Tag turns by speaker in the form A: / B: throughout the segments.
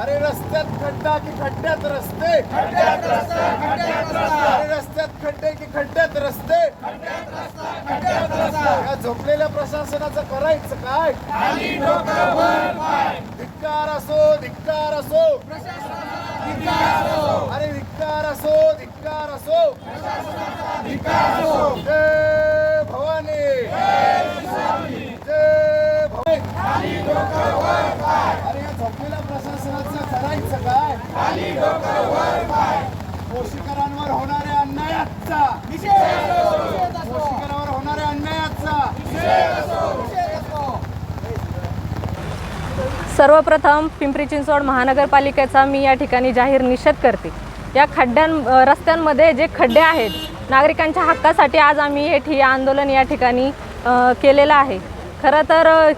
A: अरे रस्त्यात खड्डा की खड्ड्यात रस्ते. अरे रस्त्यात खड्डे की खड्ड्यात रस्ते. या झोपलेल्या प्रशासनाचं करायचं काय? धिक्कार असो धिक्कार असो. अरे धिक्कार असो धिक्कार असो जय भवानी जय भवानी अरे या झोपलेल्या प्रशासनाचं करायचं काय पोषकरांवर होणाऱ्या अन्यायाचा पोषकरांवर होणाऱ्या अन्यायाचा
B: सर्वप्रथम पिंपरी चिंचवड महानगरपालिकेचा मी या ठिकाणी जाहीर निषेध करते. या खड्ड्यां रस्त्यांमध्ये जे खड्डे आहेत नागरिकांच्या हक्कासाठी आज आम्ही हे ठिय्या आंदोलन या ठिकाणी केलेलं आहे. खरं तर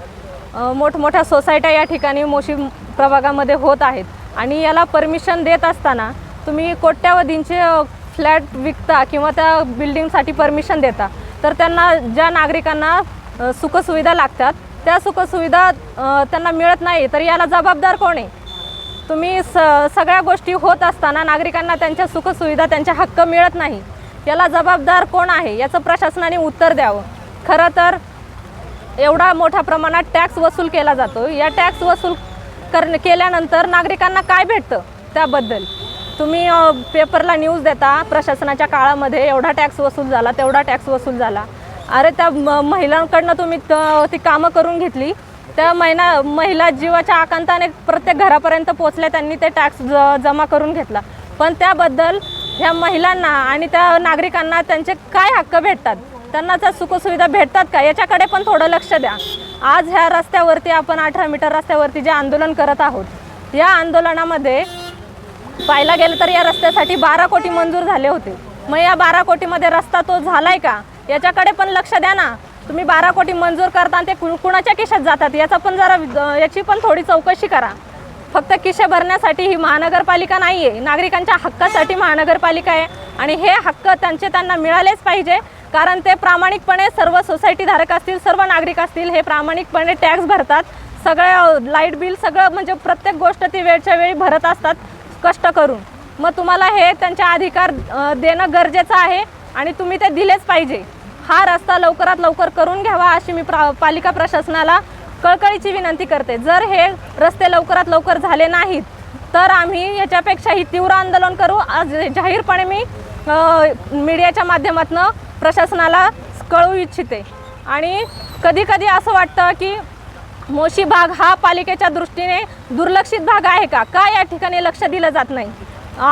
B: मोठमोठ्या सोसायट्या या ठिकाणी मोशी प्रभागामध्ये होत आहेत आणि याला परमिशन देत असताना तुम्ही कोट्यावधींचे फ्लॅट विकता किंवा त्या बिल्डिंगसाठी परमिशन देता तर त्यांना ज्या नागरिकांना सुखसुविधा लागतात त्या सुखसुविधा त्यांना मिळत नाही तर याला जबाबदार कोण आहे? तुम्ही स सगळ्या गोष्टी होत असताना नागरिकांना त्यांच्या सुखसुविधा त्यांचे हक्क मिळत नाही. याला जबाबदार कोण आहे? याचं प्रशासनाने उत्तर द्यावं. खरं तर एवढा मोठ्या प्रमाणात टॅक्स वसूल केला जातो. या टॅक्स वसूल कर केल्यानंतर नागरिकांना काय भेटतं? त्याबद्दल. तुम्ही पेपरला न्यूज देता प्रशासनाच्या काळामध्ये एवढा टॅक्स वसूल झाला तेवढा टॅक्स वसूल झाला. अरे त्या म- महिलांकडनं तुम्ही त- ती कामं करून घेतली. त्या महिना महिला जीवाच्या आकांताने प्रत्येक घरापर्यंत पोचल्या त्यांनी ते टॅक्स ज जमा करून घेतला. पण त्याबद्दल ह्या महिलांना आणि त्या नागरिकांना त्यांचे काय हक्क भेटतात? त्यांना त्या सुखसुविधा भेटतात का? याच्याकडे पण थोडं लक्ष द्या. आज ह्या रस्त्यावरती आपण अठरा मीटर रस्त्यावरती जे आंदोलन करत आहोत या आंदोलनामध्ये पाहायला गेलं तर या रस्त्यासाठी बारा कोटी मंजूर झाले होते. मग या बारा कोटीमध्ये रस्ता तो झालाय का? याच्याकडे पण लक्ष द्या ना. तुम्ही बारा कोटी मंजूर करता आणि ते कु- कुणाच्या खिशात जातात? याचा पण जरा याची पण थोडी चौकशी करा. फक्त किशे भरण्यासाठी ही महानगरपालिका नाही आहे नागरिकांच्या हक्कासाठी महानगरपालिका आहे आणि हे हक्क त्यांचे त्यांना मिळालेच पाहिजे. कारण ते प्रामाणिकपणे सर्व सोसायटीधारक असतील सर्व नागरिक असतील हे प्रामाणिकपणे टॅक्स भरतात. सगळं लाइट बिल सगळं म्हणजे प्रत्येक गोष्ट ती वेळच्या वेळी भरत असतात कष्ट करून. मग तुम्हाला हे त्यांचे अधिकार देणं गरजेचं आहे आणि तुम्ही ते दिलेच पाहिजे. हा रस्ता लवकरात लवकर करून घ्यावा अशी मी प्रा पालिका प्रशासनाला कळकळीची विनंती करते. जर हे रस्ते लवकरात लवकर झाले नाहीत तर आम्ही याच्यापेक्षाही तीव्र आंदोलन करू. आज जाहीरपणे मी मीडियाच्या माध्यमातून प्रशासनाला कळवू इच्छिते. आणि कधी कधी असं वाटतं की मोशी भाग हा पालिकेच्या दृष्टीने दुर्लक्षित भाग आहे का? का या ठिकाणी लक्ष दिलं जात नाही?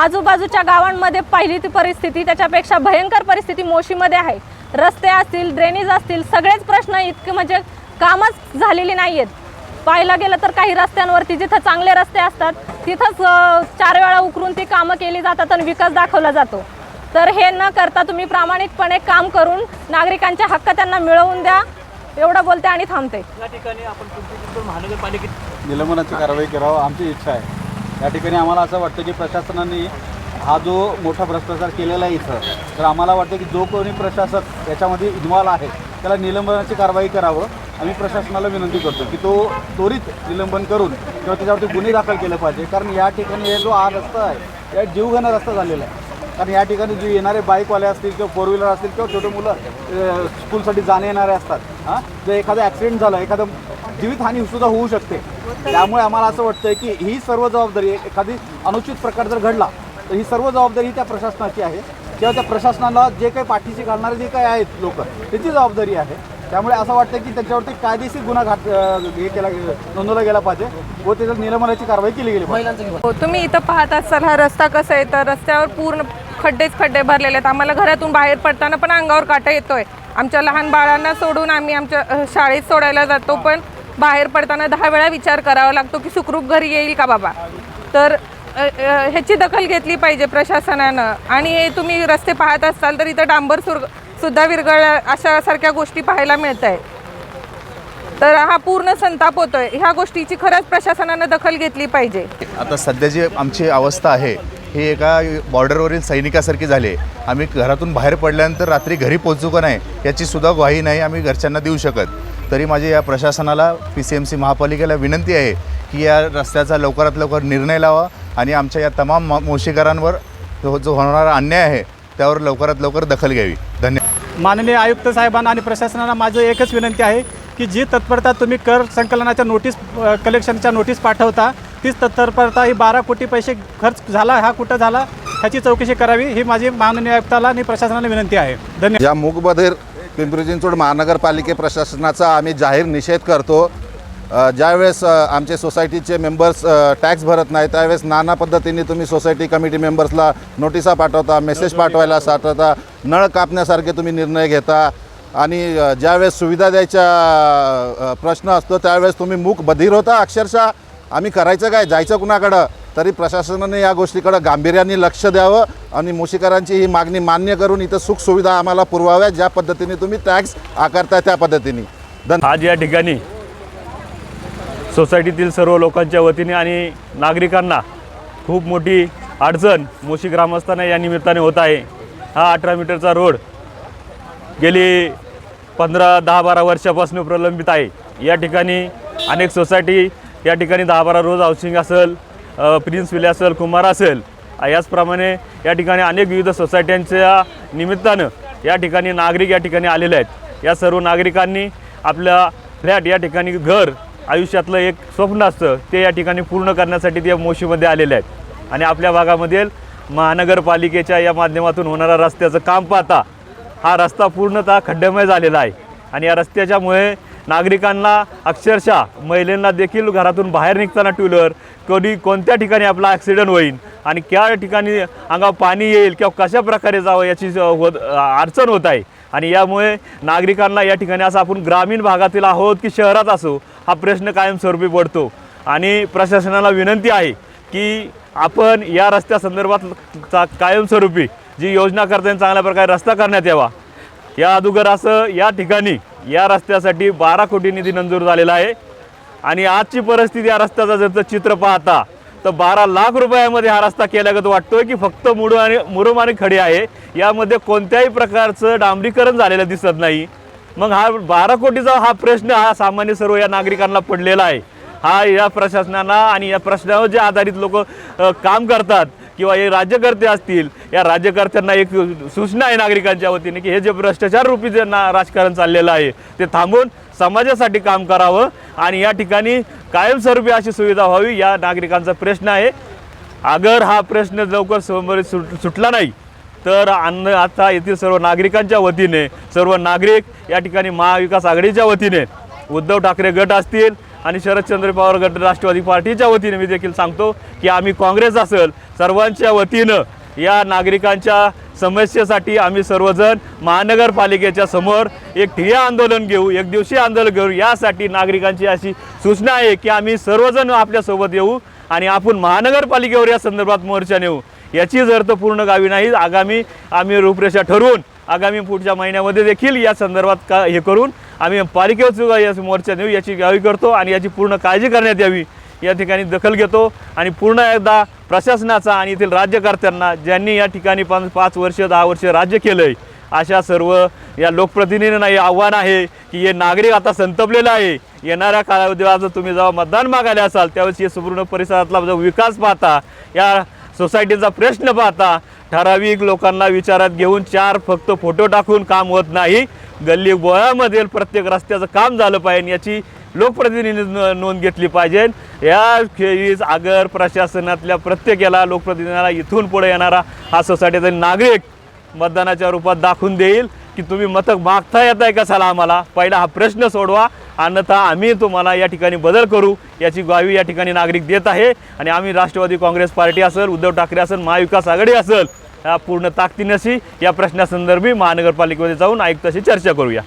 B: आजूबाजूच्या गावांमध्ये पहिली ती परिस्थिती त्याच्यापेक्षा भयंकर परिस्थिती मोशीमध्ये आहे. रस्ते असतील ड्रेनेज असतील सगळेच प्रश्न इतके म्हणजे कामच झालेली नाही आहेत पाहायला गेलं तर काही रस्त्यांवरती जिथं चांगले रस्ते असतात तिथंच चार वेळा उकरून ती कामं केली जातात आणि विकास दाखवला जातो. तर हे न करता तुम्ही प्रामाणिकपणे काम करून नागरिकांचे हक्क त्यांना मिळवून द्या. एवढं बोलते आणि थांबते.
C: या ठिकाणी आपण महानगरपालिकेत
D: निलंबनाची कारवाई करावं आमची इच्छा आहे. या ठिकाणी आम्हाला असं वाटतं की प्रशासनाने हा जो मोठा भ्रष्टाचार केलेला आहे इथं तर आम्हाला वाटतं की जो कोणी प्रशासक याच्यामध्ये इन्व्हॉल्व आहे त्याला निलंबनाची कारवाई करावं. आम्ही प्रशासनाला विनंती करतो की तो त्वरित निलंबन करून किंवा त्याच्यावरती गुन्हे दाखल केले पाहिजे. कारण या ठिकाणी हे जो हा रस्ता आहे या जीवघेणा रस्ता झालेला आहे. कारण या ठिकाणी जे येणारे बाईकवाले असतील किंवा फोर व्हीलर असतील किंवा छोटे मुलं स्कूलसाठी जाणे येणारे असतात हां? जर एखादं ॲक्सिडेंट झालं एखादं जीवितहानी सुद्धा होऊ शकते. त्यामुळे आम्हाला असं वाटतं की ही सर्व जबाबदारी एखादी अनुचित प्रकार जर घडला तर ही सर्व जबाबदारी त्या प्रशासनाची आहे. किंवा त्या प्रशासनाला जे काही पाठीशी घालणारे जे काही आहेत लोक त्याची जबाबदारी आहे. त्यामुळे असं वाटतं की त्याच्यावरती कायदेशीर गुन्हा घात हे केला नोंदवला गेला पाहिजे व त्याच्यात निलंबनाची कारवाई केली गेली पाहिजे.
E: हो तुम्ही इथं पाहत असाल हा रस्ता कसा आहे? तर रस्त्यावर पूर्ण खड्डेच खड्डे भरलेले आहेत. आम्हाला घरातून बाहेर पडताना पण अंगावर काटा येतोय. आमच्या लहान बाळांना सोडून आम्ही आमच्या शाळेत सोडायला जातो पण बाहेर पडताना दहा वेळा विचार करावा लागतो की सुखरूप घरी येईल का बाबा? तर ह्याची दखल घेतली पाहिजे प्रशासनानं. आणि हे तुम्ही रस्ते पाहत असाल तर इथं डांबर सुर सुद्धा विरघळ अशा सारख्या गोष्टी पाहायला मिळत आहे तर हा पूर्ण संताप होतोय. ह्या गोष्टीची खरंच प्रशासनानं दखल घेतली पाहिजे.
F: आता सध्या जी आमची अवस्था आहे ही एका बॉर्डरवरील सैनिकासारखी झाली आहे. आम्ही घरातून बाहेर पडल्यानंतर रात्री घरी पोहोचू का नाही याची सुद्धा ग्वाही नाही आम्ही घरच्यांना देऊ शकत. तरी माझी या प्रशासनाला पी सी एम सी महापालिकेला विनंती आहे की या रस्त्याचा लवकरात लवकर निर्णय लावा. आणि आमच्या या तमाम मो- मोशीकरांवर जो जो होणारा अन्याय आहे त्यावर लवकरात लवकर दखल घ्यावी. धन्यवाद
G: माननीय आयुक्त साहेबांना आणि प्रशासनाला माझं एकच विनंती आहे की जी तत्परता तुम्ही कर संकलनाच्या नोटीस कलेक्शनच्या नोटीस पाठवता तीच तत्परता ही बारा कोटी पैसे खर्च झाला हा कुठं झाला ह्याची चौकशी करावी ही माझी माननीय आयुक्ताला आणि प्रशासनाला विनंती आहे. धन्यवाद
H: या मूकबधीर पिंपरी चिंचवड महानगरपालिके प्रशासनाचा आम्ही जाहीर निषेध करतो. ज्यावेळेस आमचे सोसायटीचे मेंबर्स टॅक्स भरत नाही त्यावेळेस नाना पद्धतीने तुम्ही सोसायटी कमिटी मेंबर्सला नोटिसा पाठवता मेसेज पाठवायला साठवता नळ कापण्यासारखे तुम्ही निर्णय घेता. आणि ज्यावेळेस सुविधा द्यायचा प्रश्न असतो त्यावेळेस तुम्ही मूक बधीर होता अक्षरशः. आम्ही करायचं काय? जायचं कुणाकडं? तरी प्रशासनाने या गोष्टीकडं गांभीर्याने लक्ष द्यावं आणि मुशीकरांची ही मागणी मान्य करून इथं सुखसुविधा आम्हाला पुरवाव्या ज्या पद्धतीने तुम्ही टॅक्स आकारता त्या पद्धतीने. धन
C: आज या ठिकाणी सोसायटीतील सर्व लोकांच्या वतीने आणि नागरिकांना खूप मोठी अडचण मोशी ग्रामस्थांना या निमित्ताने होत आहे. हा अठरा मीटरचा रोड गेली पंधरा दहा बारा वर्षापासून प्रलंबित आहे. या ठिकाणी अनेक सोसायटी या ठिकाणी दहा बारा रोज हाऊसिंग असेल प्रिन्स विले असेल कुमार असेल याचप्रमाणे या ठिकाणी अनेक विविध सोसायट्यांच्या निमित्तानं या ठिकाणी नागरिक या ठिकाणी आलेले आहेत. या सर्व नागरिकांनी आपल्या फ्लॅट या ठिकाणी घर आयुष्यातलं एक स्वप्न असतं ते या ठिकाणी पूर्ण करण्यासाठी ते मोशीमध्ये आलेले आहेत. आणि आपल्या भागामधील महानगरपालिकेच्या या माध्यमातून होणारा रस्त्याचं काम पाहता हा रस्ता पूर्णतः खड्ड्यामय झालेला आहे. आणि या रस्त्याच्यामुळे नागरिकांना अक्षरशः महिलांना देखील घरातून बाहेर निघताना टू व्हीलर कधी कोणत्या ठिकाणी आपला ॲक्सिडेंट होईल आणि त्या ठिकाणी अंगावर पाणी येईल किंवा कशा प्रकारे जावं याची होत अडचण होत आहे. आणि यामुळे नागरिकांना या ठिकाणी असं आपण ग्रामीण भागातील आहोत की शहरात असो हा प्रश्न कायमस्वरूपी पडतो. आणि प्रशासनाला विनंती आहे की आपण या रस्त्यासंदर्भात चा कायमस्वरूपी जी योजना करता येईल चांगल्या प्रकारे रस्ता करण्यात यावा. या अगोदर असं या ठिकाणी या रस्त्यासाठी बारा कोटी निधी मंजूर झालेला आहे. आणि आजची परिस्थिती या रस्त्याचं जर चित्र पाहता तर बारा लाख रुपयामध्ये हा रस्ता केल्यागत वाटतोय की फक्त मुड आणि मुरुम आणि खडी आहे. यामध्ये कोणत्याही प्रकारचं डांबरीकरण झालेलं दिसत नाही. मग हा बारा कोटीचा हा प्रश्न हा सामान्य सर्व या नागरिकांना पडलेला आहे. हा या प्रशासनाला आणि या प्रश्नावर जे आधारित लोक काम करतात किंवा हे राज्यकर्ते असतील या राज्यकर्त्यांना एक सूचना आहे नागरिकांच्या वतीने की हे जे भ्रष्टाचार रूपी जे ना राजकारण चाललेलं आहे ते थांबून समाजासाठी काम करावं आणि या ठिकाणी कायमस्वरूपी अशी सुविधा व्हावी या नागरिकांचा प्रश्न आहे. अगर हा प्रश्न लवकर समोर सुट सुटला नाही तर अन्न आता येथील सर्व नागरिकांच्या वतीने सर्व नागरिक या ठिकाणी महाविकास आघाडीच्या वतीने उद्धव ठाकरे गट असतील आणि शरदचंद्र पवार गट राष्ट्रवादी पार्टीच्या वतीने मी देखील सांगतो की आम्ही काँग्रेस असेल सर्वांच्या वतीनं या नागरिकांच्या समस्येसाठी आम्ही सर्वजण महानगरपालिकेच्या समोर एक ठिय्या आंदोलन घेऊ एक दिवशी आंदोलन घेऊ. यासाठी नागरिकांची अशी सूचना आहे की आम्ही सर्वजण आपल्यासोबत येऊ आणि आपण महानगरपालिकेवर या संदर्भात मोर्चा नेऊ. याची जर तर पूर्ण गावी नाही आगामी आम्ही रूपरेषा ठरवून आगामी पुढच्या महिन्यामध्ये देखील या संदर्भात का हे करून आम्ही पालिकेवर या मोर्चा नेऊ याची गावी करतो आणि याची पूर्ण काळजी करण्यात यावी. या ठिकाणी दखल घेतो आणि पूर्ण एकदा प्रशासनाचा आणि येथील राज्यकर्त्यांना ज्यांनी या ठिकाणी पण पाच वर्ष दहा वर्ष राज्य केलं आहे अशा सर्व या लोकप्रतिनिधींना हे आव्हान आहे की हे नागरिक आता संतपलेलं आहे. येणाऱ्या कालावधीला जर तुम्ही जेव्हा मतदान मागायला असाल त्यावेळेस हे संपूर्ण परिसरातला जो विकास पाहता या सोसायटीचा प्रश्न पाहता ठराविक लोकांना विचारात घेऊन चार फक्त फोटो टाकून काम होत नाही. गल्ली बोळामधील प्रत्येक रस्त्याचं काम झालं पाहिजे याची लोकप्रतिनिधी नोंद घेतली पाहिजे. या खेळीस आगर प्रशासनातल्या प्रत्येकाला लोकप्रतिनिधीला इथून पुढे येणारा हा सोसायटीचा नागरिक मतदानाच्या रूपात दाखवून देईल. की तुम्ही मतक मागता येत आहे कसाला आम्हाला? पहिला हा प्रश्न सोडवा. अन्यथा आम्ही तुम्हाला या ठिकाणी बदल करू याची ग्वाही या ठिकाणी नागरिक देत आहे. आणि आम्ही राष्ट्रवादी काँग्रेस पार्टी असेल उद्धव ठाकरे असेल महाविकास आघाडी असेल या पूर्ण ताकदीनशी या प्रश्नासंदर्भी महानगरपालिकेमध्ये जाऊन आयुक्ताशी चर्चा करूया.